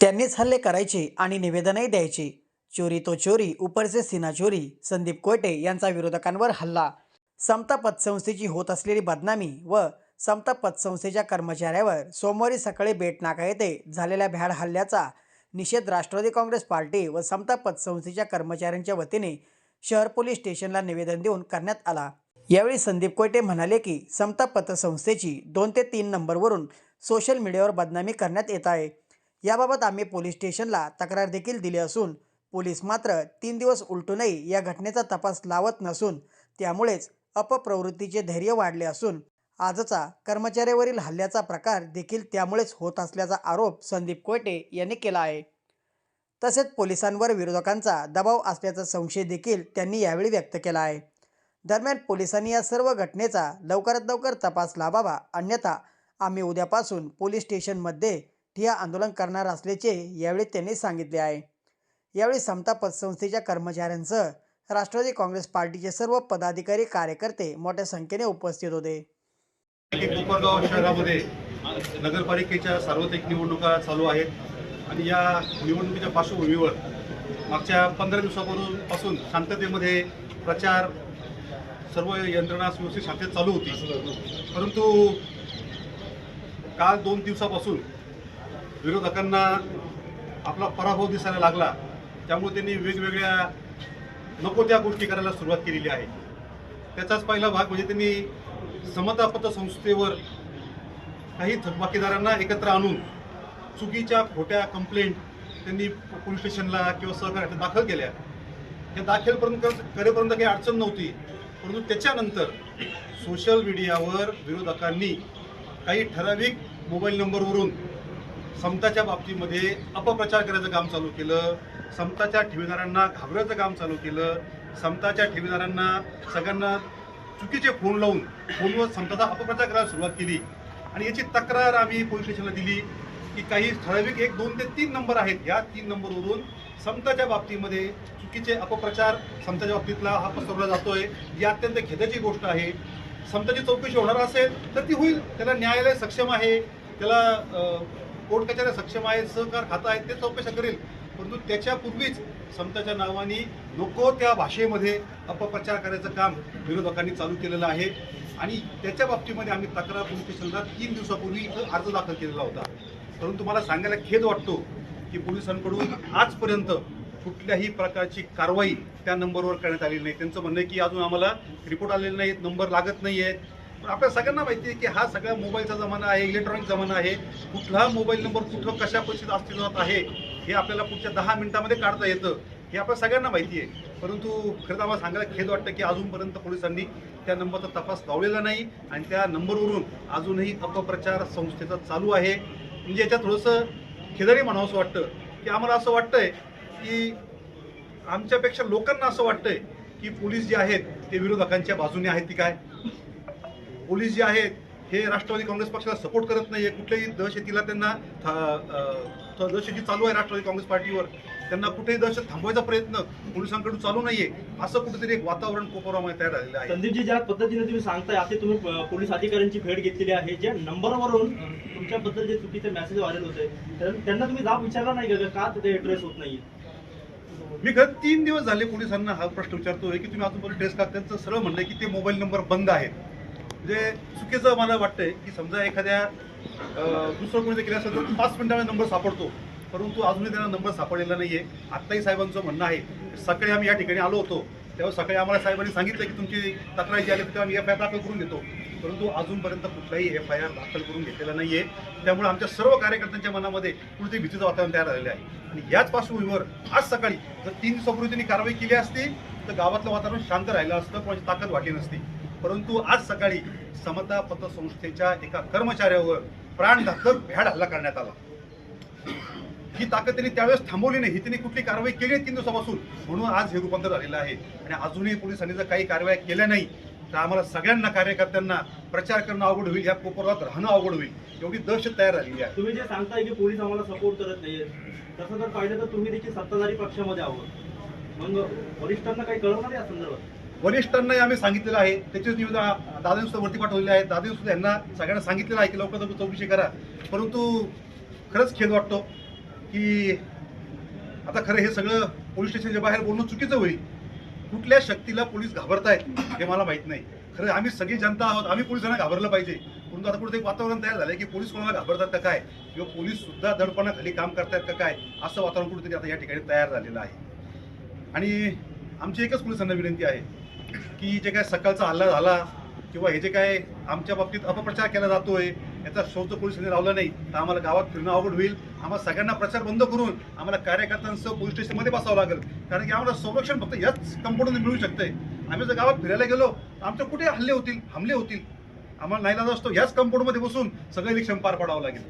त्यांनीच हल्ले करायचे आणि निवेदनही द्यायचे. चोरी तो चोरी उपरचे सीना चोरी संदीप कोयटे यांचा विरोधकांवर हल्ला. समता पतसंस्थेची होत असलेली बदनामी व समता पतसंस्थेच्या कर्मचाऱ्यावर सोमवारी सकाळी बेटनाका येथे झालेल्या भ्याड हल्ल्याचा निषेध राष्ट्रवादी काँग्रेस पार्टी व समता पतसंस्थेच्या कर्मचाऱ्यांच्या वतीने शहर पोलीस स्टेशनला निवेदन देऊन करण्यात आला. यावेळी संदीप कोयटे म्हणाले की समता पतसंस्थेची दोन ते तीन नंबरवरून सोशल मीडियावर बदनामी करण्यात येत आहे. याबाबत आम्ही पोलीस स्टेशनला तक्रार देखील दिली असून पोलीस मात्र तीन दिवस उलटूनही या घटनेचा तपास लावत नसून त्यामुळेच अपप्रवृत्तीचे धैर्य वाढले असून आजचा कर्मचाऱ्यावरील हल्ल्याचा प्रकार देखील त्यामुळेच होत असल्याचा आरोप संदीप कोयटे यांनी केला आहे. तसेच पोलिसांवर विरोधकांचा दबाव असल्याचा संशय देखील त्यांनी यावेळी व्यक्त केला आहे. दरम्यान पोलिसांनी या सर्व घटनेचा लवकरात लवकर तपास लावावा अन्यथा आम्ही उद्यापासून पोलीस स्टेशनमध्ये हे आंदोलन करणार असल्याचे यावेळी त्यांनी सांगितले आहे. यावेळी समता पतसंस्थेच्या कर्मचाऱ्यांसह राष्ट्रवादी काँग्रेस पार्टीचे सर्व पदाधिकारी कार्यकर्ते मोठ्या संख्येने उपस्थित होते. कोपरगाव शहरामध्ये नगरपालिकेच्या सार्वत्रिक निवडणुका चालू आहेत आणि या निवडणुकीच्या पार्श्वभूमीवर मागच्या पंधरा दिवसापासून पासून शांततेमध्ये प्रचार सर्व यंत्रणा सुव्यवस्थित शांततेत चालू होती. परंतु काल दोन दिवसापासून विरोधकांना आपला पराभव दिसायला लागला त्यामुळे त्यांनी वेगवेगळ्या नको त्या गोष्टी करायला सुरुवात केलेली आहे. त्याचाच पहिला भाग म्हणजे त्यांनी समता पतसंस्थेवर काही थकबाकीदारांना एकत्र आणून चुकीच्या खोट्या कंप्लेंट त्यांनी पोलीस स्टेशनला किंवा सहकार्यात दाखल केल्या. हे दाखलपर्यंत करेपर्यंत काही अडचण नव्हती परंतु त्याच्यानंतर सोशल मीडियावर विरोधकांनी काही ठराविक मोबाईल नंबरवरून समताच्या बाबतीमध्ये अपप्रचार करायचं काम चालू केलं. समताच्या ठेवीदारांना घाबरायचं काम चालू केलं. समताच्या ठेवीदारांना सगळ्यांना चुकीचे फोन लावून फोनवर समताचा अपप्रचार करायला सुरुवात केली. आणि याची तक्रार आम्ही पोलीस स्टेशनला दिली की काही ठराविक एक दोन ते तीन नंबर आहेत. या तीन नंबरवरून समताच्या बाबतीमध्ये चुकीचे अपप्रचार समताच्या बाबतीतला हा पसरवला जातोय. ही अत्यंत खेदाची गोष्ट आहे. समताची चौकशी होणार असेल तर ती होईल. त्याला न्यायालय सक्षम आहे. त्याला कोर्ट कचऱ्या सक्षम आहेत सहकार खातं आहे ते चौकशा करेल. परंतु त्याच्यापूर्वीच समताच्या नावाने नको त्या भाषेमध्ये अपप्रचार करायचं काम विरोधकांनी चालू केलेलं आहे. आणि त्याच्या बाबतीमध्ये आम्ही तक्रार पोलीस स्टेशनला तीन दिवसापूर्वी इथं अर्ज दाखल केलेला होता. परंतु मला सांगायला खेद वाटतो की पोलिसांकडून आजपर्यंत कुठल्याही प्रकारची कारवाई त्या नंबरवर करण्यात आलेली नाही. त्यांचं म्हणणं आहे की अजून आम्हाला रिपोर्ट आलेले नाहीत नंबर लागत नाही आहेत आपल्या सगळ्यांना माहिती आहे की हा सगळा मोबाईलचा जमाना आहे इलेक्ट्रॉनिक जमाना आहे. कुठला मोबाईल नंबर कुठं कशा परिस्थितीत अस्तित्वात आहे हे आपल्याला पुढच्या दहा मिनिटामध्ये काढता येतं हे आपल्या सगळ्यांना माहिती आहे. परंतु खरं तर आम्हाला सांगायला खेद वाटतं की अजूनपर्यंत पोलिसांनी त्या नंबरचा तपास लावलेला नाही आणि त्या नंबरवरून अजूनही अपप्रचार संस्थेचा चालू आहे. म्हणजे याच्यात थोडंसं खेदारी म्हणावंसं वाटतं की आम्हाला असं वाटतंय की आमच्यापेक्षा लोकांना असं वाटतंय की पोलीस जे आहेत ते विरोधकांच्या बाजूने आहेत ती काय? पोलीस जे आहेत हे राष्ट्रवादी काँग्रेस पक्षाला सपोर्ट करत नाहीये. कुठल्याही दहशतीला त्यांना दहशती चालू आहे राष्ट्रवादी काँग्रेस पार्टीवर. त्यांना कुठेही दहशत थांबवायचा प्रयत्न पोलिसांकडून चालू नाहीये. असं कुठेतरी एक वातावरण कोपरामध्ये तयार झालेलं आहे. संदीपजी ज्या पद्धतीने तुम्ही सांगताय असे तुम्ही पोलीस अधिकाऱ्यांची भेट घेतलेली आहे ज्या नंबरवरून तुमच्याबद्दल जे चुकीचे मेसेज व्हायरल होते त्यांना तुम्ही जाब विचारला नाही का का ते ट्रेस होत नाहीये? मी खरं तीन दिवस झाले पोलिसांना हा प्रश्न विचारतोय की तुम्ही अजूनपर्यंत टेस्ट का त्यांचं सरळ म्हणलंय की ते मोबाईल नंबर बंद आहेत. म्हणजे चुकीचं मला वाटतंय की समजा एखाद्या दुसरं कोणी केलं असेल तर पाच मिनिटामध्ये नंबर सापडतो. परंतु अजूनही त्यांना नंबर सापडलेला नाही आहे आत्ताही साहेबांचं म्हणणं आहे. सकाळी आम्ही या ठिकाणी आलो होतो. तेव्हा सकाळी आम्हाला साहेबांनी सांगितलं की तुमची तक्रार जी आली तेव्हा आम्ही एफ आय आर दाखल करून देतो. परंतु अजूनपर्यंत कुठलाही एफ आय आर दाखल करून घेतलेला नाही आहे त्यामुळे आमच्या सर्व कार्यकर्त्यांच्या मनामध्ये कुठेतरी भीतीचं वातावरण तयार झालेलं आहे. आणि याच पार्श्वभूमीवर आज सकाळी जर तीन दिवसापूर्वी त्यांनी कारवाई केली असती तर गावातलं वातावरण शांत राहिलं असतं कोणाची ताकद वाटली नसती. परंतु आज सकाळी समता पतसंस्थेच्या एका कर्मचाऱ्यावर प्राणघातक भ्याड हल्ला करण्यात आला. ही ताकद त्यांनी त्यावेळेस थांबवली नाही. ही त्यांनी कुठली कारवाई केली तीन दिवसापासून. म्हणून आज हे रूपांतर झालेलं आहे. आणि अजूनही पोलिसांनी जर काही कारवाई केल्या नाही तर आम्हाला सगळ्यांना कार्यकर्त्यांना प्रचार करणं अवघड होईल. या कोपरात राहणं अवघड होईल. एवढी दहशत तयार झालेली आहे. तुम्ही जे सांगताय की पोलीस आम्हाला सपोर्ट करत नाहीये तसं जर पाहिलं तर तुम्ही देखील सत्ताधारी पक्षामध्ये आहोत. मग वरिष्ठांना काही कळवणार या संदर्भात? वरिष्ठांनाही आम्ही सांगितलेलं आहे. त्याचेच निवेदन दादा सुद्धा वरती पाठवलेले आहे. दादा सुद्धा यांना सगळ्यांना सांगितलेलं आहे की लवकर लवकर चौकशी करा. परंतु खरंच खेद वाटतो की आता खरं हे सगळं पोलीस स्टेशनच्या बाहेर बोलणं चुकीचं होईल. कुठल्या शक्तीला पोलीस घाबरतायत हे मला माहीत नाही. खरं आम्ही सगळी जनता आहोत. आम्ही पोलिसांना घाबरलं पाहिजे. परंतु आता कुठे वातावरण तयार झालं की पोलीस कोणाला घाबरतात का काय? किंवा पोलीस सुद्धा दडपणाखाली काम करतायत का काय? असं वातावरण कुठेतरी आता या ठिकाणी तयार झालेलं आहे. आणि आमची एकच पोलिसांना विनंती आहे. की जे काय सकाळचा हल्ला झाला किंवा हे जे काय आमच्या बाबतीत अपप्रचार केला जातोय याचा शोध जर पोलिसांनी लावला नाही. तर आम्हाला गावात फिरणं अवघड होईल. आम्हाला सगळ्यांना प्रचार बंद करून आम्हाला कार्यकर्त्यांसह पोलीस स्टेशनमध्ये बसावं लागेल. कारण की आम्हाला संरक्षण फक्त याच कंपाऊंडमध्ये मिळू शकतंय. आम्ही जर गावात फिरायला गेलो तर आमच्या कुठे हल्ले होतील हमले होतील? आम्हाला नाईलाज असतो याच कंपाऊंडमध्ये बसून सगळं इलेक्शन पार पाडावं लागेल.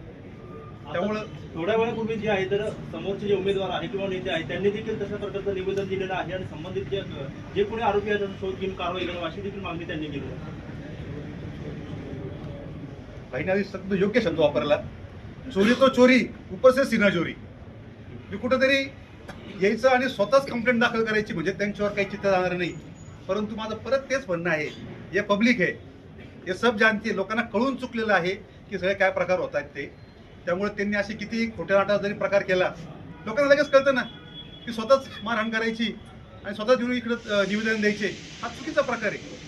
त्यामुळं थोड्या वेळापूर्वी जे आहे तर समोरचे जे उमेदवार आहे किंवा नेते आहेत त्यांनी देखील तशा प्रकारचं निवेदन दिलेलं आहे आणि संबंधित जे जे कोणी आरोपी आहेत त्यांचा शोध घेऊन कारवाई करावी अशी देखील मागणी त्यांनी केली आहे. भाईने शब्द योग्य शब्द वापरला. चोरी तो चोरी उपर से सीना चोरी. मी कुठंतरी यायचं आणि स्वतःच कंप्लेंट दाखल करायची म्हणजे त्यांच्यावर काही चित्त जाणार नाही. परंतु माझं परत तेच म्हणणं आहे हे पब्लिक आहे. हे सब जानते लोकांना कळून चुकलेलं आहे की सगळे काय प्रकार होत आहेत ते. त्यामुळे त्यांनी असे किती खोट्या नाटा जरी प्रकार केला लोकांना लगेच कळतं ना की स्वतःच मारहाण करायची आणि स्वतःच येऊन इकडं निवेदन द्यायचे. हा चुकीचा प्रकार आहे.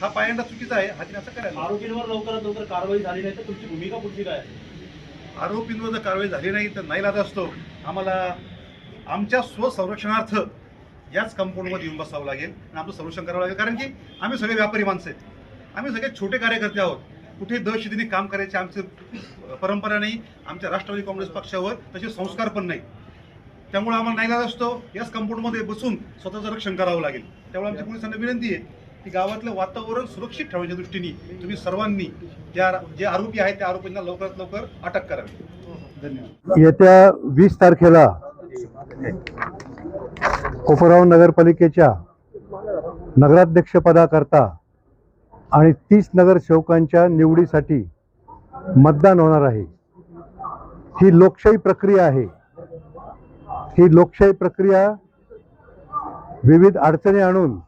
हा पायंडा चुकीचा आहे. हा तिने असं करायला आरोपींवर लवकरात लवकर कारवाई झाली नाही तर तुमची भूमिका पुढची काय? आहे? आरोपींवर जर कारवाई झाली नाही तर नाईलाज असतो. आम्हाला आमच्या स्वसंरक्षणार्थ याच कंपाऊंडमध्ये येऊन बसावं लागेल आणि आमचं संरक्षण करावं लागेल. कारण की आम्ही सगळे व्यापारी माणसं आहेत. आम्ही सगळे छोटे कार्यकर्ते आहोत. कुठे दहशतीने काम करायची आमची परंपरा नाही आमच्या राष्ट्रवादी काँग्रेस पक्षावर तसे संस्कार पण नाही. त्यामुळे आम्हाला नाही असतो याच कंपाऊंडमध्ये बसून स्वतःचं रक्षण करावं लागेल. त्यामुळे आमच्या पोलिसांना विनंती आहे की गावातलं वातावरण सुरक्षित ठेवण्याच्या दृष्टीने तुम्ही सर्वांनी ज्या जे आरोपी आहेत त्या आरोपींना लवकरात लवकर अटक करावी. धन्यवाद. येत्या वीस तारखेला कोपराव नगरपालिकेच्या नगराध्यक्षपदाकरता आणि तीस नगरसेवकांच्या निवडीसाठी मतदान होणार आहे. ही लोकशाही प्रक्रिया आहे. ही लोकशाही प्रक्रिया विविध अडचणी आणून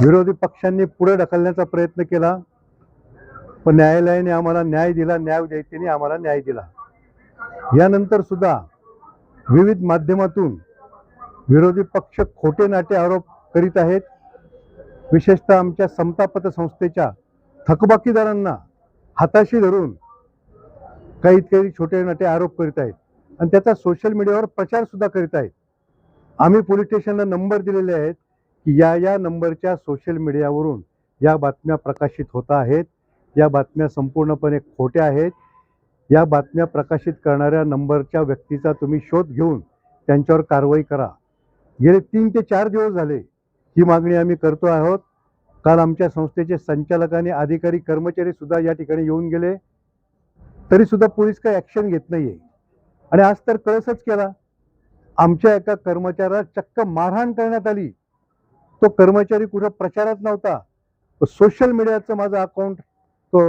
विरोधी पक्षांनी पुढे ढकलण्याचा प्रयत्न केला. पण न्यायालयाने आम्हाला न्याय दिला न्यायदेवतेने आम्हाला न्याय दिला. यानंतर सुद्धा विविध माध्यमातून विरोधी पक्ष खोटे नाटे आरोप करीत आहेत. विशेषतः आमच्या समता पतसंस्थेच्या थकबाकीदारांना हाताशी धरून काही काही छोटे नाटे आरोप करीत आहेत. आणि त्याचा सोशल मीडियावर प्रचार सुद्धा करीत आहेत. आम्ही पोलीस स्टेशनला नंबर दिलेले आहेत की या या नंबरच्या सोशल मीडियावरून या बातम्या प्रकाशित होत आहेत. या बातम्या संपूर्णपणे खोट्या आहेत. या बातम्या प्रकाशित करणाऱ्या नंबरच्या व्यक्तीचा तुम्ही शोध घेऊन त्यांच्यावर कारवाई करा. गेले तीन ते चार दिवस झाले ही मागणी आम्ही करतो आहोत. काल आमच्या संस्थेचे संचालक आणि अधिकारी कर्मचारी सुद्धा या ठिकाणी येऊन गेले. तरी सुद्धा पोलीस काही ॲक्शन घेत नाहीये. आणि आज तर कळसच केला. आमच्या एका कर्मचाऱ्याला चक्क मारहाण करण्यात आली. तो कर्मचारी कुठं प्रचारात नव्हता. सोशल मीडियाचं माझं अकाउंट तो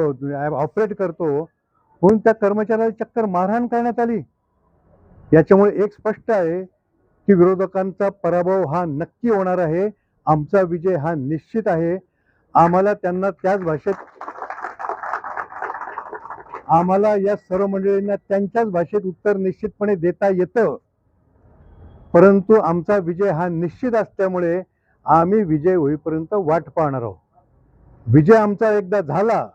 ऑपरेट करतो. म्हणून त्या कर्मचाऱ्याला चक्कर मारहाण करण्यात आली. याच्यामुळे एक स्पष्ट आहे की विरोधकांचा पराभव हा नक्की होणार आहे. आमचा विजय हा निश्चित आहे. आम्हाला त्यांना त्याच भाषेत आम्हाला या सर्व मंडळींना त्यांच्याच भाषेत उत्तर निश्चितपणे देता येतं. परंतु आमचा विजय हा निश्चित असल्यामुळे आम्ही विजय होईपर्यंत वाट पाहणार आहोत. विजय आमचा एकदा झाला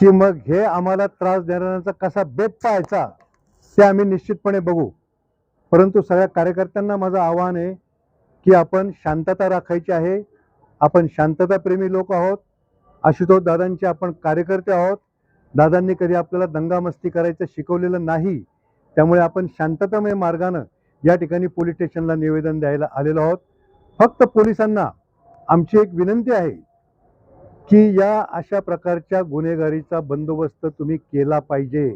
की मग हे आम्हाला त्रास देणाऱ्यांचा कसा बेत पाहायचा ते आम्ही निश्चितपणे बघू. परंतु सगळ्या कार्यकर्त्यांना माझं आव्हान आहे की आपण शांतता राखायची आहे. आपण शांतताप्रेमी लोक आहोत. आशुतोष दादांचे आपण कार्यकर्ते आहोत. दादांनी कधी आपल्याला दंगामस्ती करायचं शिकवलेलं नाही. त्यामुळे आपण शांततामय मार्गानं या ठिकाणी पोलीस स्टेशनला निवेदन द्यायला आलेलो आहोत. फक्त पोलिसांना आमची एक विनंती आहे की या अशा प्रकारच्या गुन्हेगारीचा बंदोबस्त तुम्ही केला पाहिजे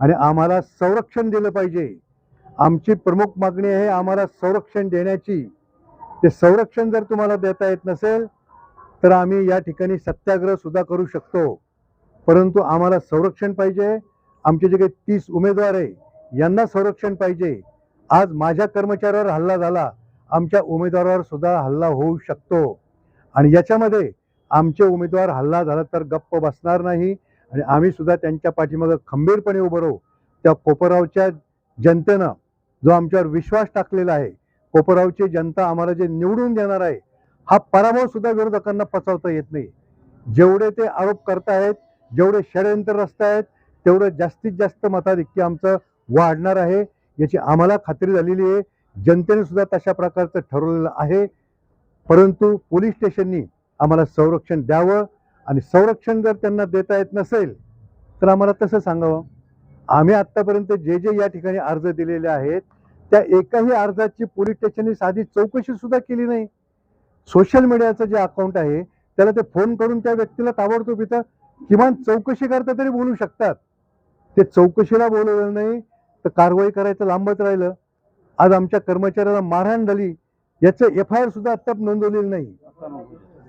आणि आम्हाला संरक्षण दिलं पाहिजे. आमची प्रमुख मागणी आहे आम्हाला संरक्षण देण्याची. ते संरक्षण जर तुम्हाला देता येत नसेल तर आम्ही या ठिकाणी सत्याग्रह सुद्धा करू शकतो. परंतु आम्हाला संरक्षण पाहिजे. आमचे जे काही तीस उमेदवार आहे यांना संरक्षण पाहिजे. आज माझ्या कर्मचाऱ्यावर हल्ला झाला आमच्या उमेदवारावर सुद्धा हल्ला होऊ शकतो. आणि याच्यामध्ये आमचे उमेदवार हल्ला झाला तर गप्प बसणार नाही आणि आम्ही सुद्धा त्यांच्या पाठीमागं खंबीरपणे उभं राहू. त्या कोपरावच्या जनतेनं जो आमच्यावर विश्वास टाकलेला आहे कोपरावची जनता आम्हाला जे निवडून देणार आहे हा पराभव सुद्धा विरोधकांना पचवता येत नाही. जेवढे ते आरोप करतायत जेवढे षडयंत्र रचतायत तेवढं जास्तीत जास्त मताधिक्य आमचं वाढणार आहे याची आम्हाला खात्री झालेली आहे. जनतेने सुद्धा तशा प्रकारचं ठरवलेलं आहे. परंतु पोलीस स्टेशननी आम्हाला संरक्षण द्यावं आणि संरक्षण जर त्यांना देता येत नसेल तर आम्हाला तसं सांगावं. आम्ही आत्तापर्यंत जे जे या ठिकाणी अर्ज दिलेले आहेत त्या एकाही अर्जाची पोलीस स्टेशनने साधी चौकशी सुद्धा केली नाही. सोशल मीडियाचं जे अकाउंट आहे त्याला ते फोन करून त्या व्यक्तीला ताबडतोब इथं किमान चौकशी करता तरी बोलू शकतात. ते चौकशीला बोलवलं नाही तर कारवाई करायचं लांबच राहिलं. आज आमच्या कर्मचाऱ्याला मारहाण झाली याचं एफ आय आर सुद्धा आत्ता नोंदवलेलं नाही.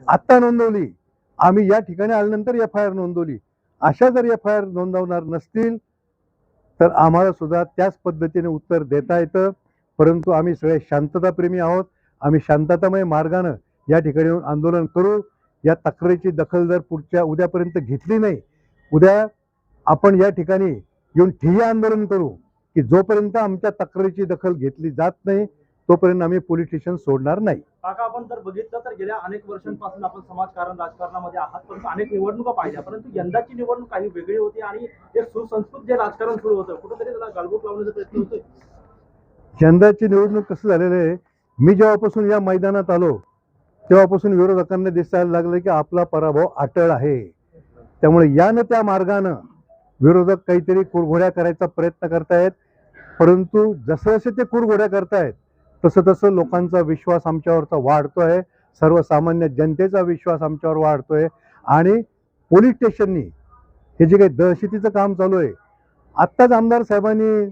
आत्ता नोंदवली. आम्ही या ठिकाणी आल्यानंतर एफ आय आर नोंदवली. अशा जर एफ आय आर नोंदवणार नसतील तर आम्हाला सुद्धा त्याच पद्धतीने उत्तर देता येतं. परंतु आम्ही सगळे शांतताप्रेमी आहोत. आम्ही शांततामय मार्गानं या ठिकाणी येऊन आंदोलन करू. या तक्रारीची दखल जर पुढच्या उद्यापर्यंत घेतली नाही उद्या आपण या ठिकाणी येऊन ठिय्या आंदोलन करू की जोपर्यंत आमच्या तक्रारीची दखल घेतली जात नाही तोपर्यंत आम्ही पोलीस स्टेशन सोडणार नाही. काका आपण जर बघितलं तर गेल्या अनेक वर्षांपासून आपण समाजकारण राजकारणामध्ये आहात परंतु अनेक निवडणुका पाहिल्या. परंतु यंदाची निवडणूक काही वेगळी होती आणि ते सुसंस्कृत जे राजकारण सुरू होतं कुठेतरी त्याला गालबोट लावण्याचा प्रयत्न होतोय. यंदाची निवडणूक कसं झालेलं आहे मी जेव्हापासून या मैदानात आलो तेव्हापासून विरोधकांना दिसायला लागलं की आपला पराभव अटळ आहे. त्यामुळे यानं त्या मार्गानं विरोधक काहीतरी कुरघोड्या करायचा प्रयत्न करतायत परंतु जसं जसे ते कुरघोड्या करतायत तसं तसं लोकांचा विश्वास आमच्यावरचा आहे सर्वसामान्य जनतेचा विश्वास आमच्यावर वाढतो आहे आणि पोलीस स्टेशननी हे जे काही दहशतीचं काम चालू आहे आत्ताच आमदार साहेबांनी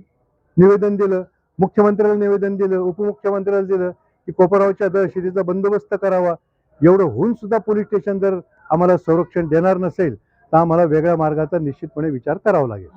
निवेदन दिलं मुख्यमंत्र्याला निवेदन दिलं उपमुख्यमंत्र्याला दिलं की कोपरावच्या दहशतीचा बंदोबस्त करावा. एवढं होऊन सुद्धा पोलीस स्टेशन जर आम्हाला संरक्षण देणार नसेल तर आम्हाला वेगळ्या मार्गाचा निश्चितपणे विचार करावा लागेल.